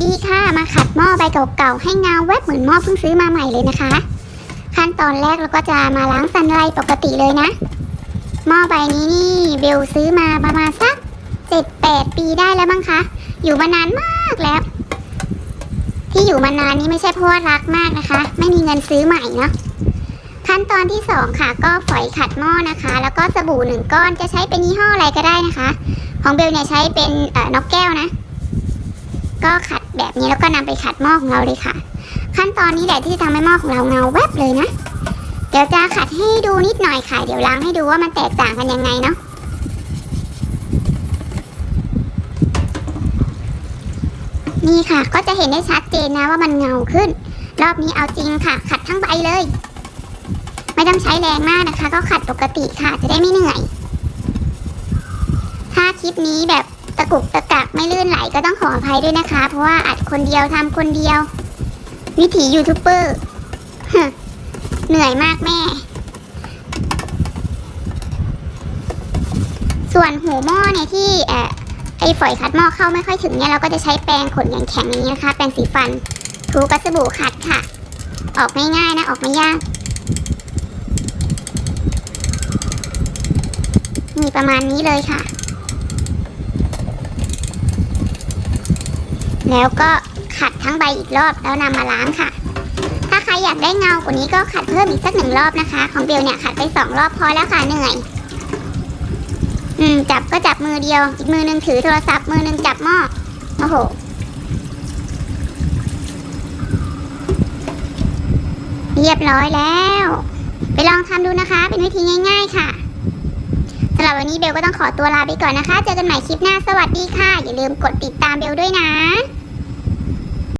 ดีค่ะมาขัดหม้อใบเก่าๆให้เงาแวบเหมือนหม้อเพิ่งซื้อมาใหม่เลยนะคะ ขั้นตอนแรกเราก็จะมาล้างสันไรปกติเลยนะหม้อใบนี้นี่เบลซื้อมาประมาณสักเจ็ดแปดปีได้แล้วมั้งคะอยู่มานานมากแล้ว ที่อยู่มานานนี้ไม่ใช่เพราะว่ารักมากนะคะ ไม่มีเงินซื้อใหม่เนาะขั้นตอนที่สองค่ะก็ฝอยขัดหม้อนะคะ แล้วก็สบู่หนึ่งก้อนจะใช้เป็นยี่ห้ออะไรก็ได้นะคะ ของเบลเนี่ยใช้เป็นเอ่อนกแก้วนะ ก็ขัดแบบนี้แล้วก็นำไปขัดหม้อของเราเลยค่ะ ขั้นตอนนี้แหละที่จะทำให้หม้อของเราเงาแวบเลยนะ เดี๋ยวจะขัดให้ดูนิดหน่อยค่ะ เดี๋ยวล้างให้ดูว่ามันแตกต่างกันยังไงเนาะนี่ค่ะก็จะเห็นได้ชัดเจนนะว่ามันเงาขึ้น รอบนี้เอาจริงค่ะ ขัดทั้งใบเลย ไม่ต้องใช้แรงมากนะคะ ก็ขัดปกติค่ะจะได้ไม่เหนื่อย ถ้าคลิปนี้แบบ ตะกุกตะกักไม่ลื่นไหลก็ต้องขออภัยด้วยนะคะ เพราะว่าอัดคนเดียวทำคนเดียว วิถียูทูบเบอร์เหนื่อยมากแม่ ส่วนหูหม้อเนี่ยที่เอ่อไอ้ฝอยขัดหม้อเข้าไม่ค่อยถึงเนี่ยเราก็จะใช้แปรงขนแข็งอย่างนี้นะคะ แปรงสีฟันถูกับสบู่ขัดค่ะ ออกง่ายๆนะ ออกไม่ยากนี่ประมาณนี้เลยค่ะ แล้วก็ขัดทั้งใบอีกรอบแล้วนำมาล้างค่ะ ถ้าใครอยากได้เงากว่านี้ก็ขัดเพิ่มอีกสักหนึ่งรอบนะคะ ของเบลเนี่ยขัดไปสองรอบพอแล้วค่ะเหนื่อย อืมจับก็จับมือเดียว อีกมือหนึงถือโทรศัพท์มือหนึงจับหม้อโอ้โหเรียบร้อยแล้ว ไปลองทำดูนะคะ เป็นวิธีง่าย ๆ ค่ะสำหรับวันนี้เบลก็ต้องขอตัวลาไปก่อนนะคะ เจอกันใหม่คลิปหน้า สวัสดีค่ะ อย่าลืมกดติดตามเบลด้วยนะ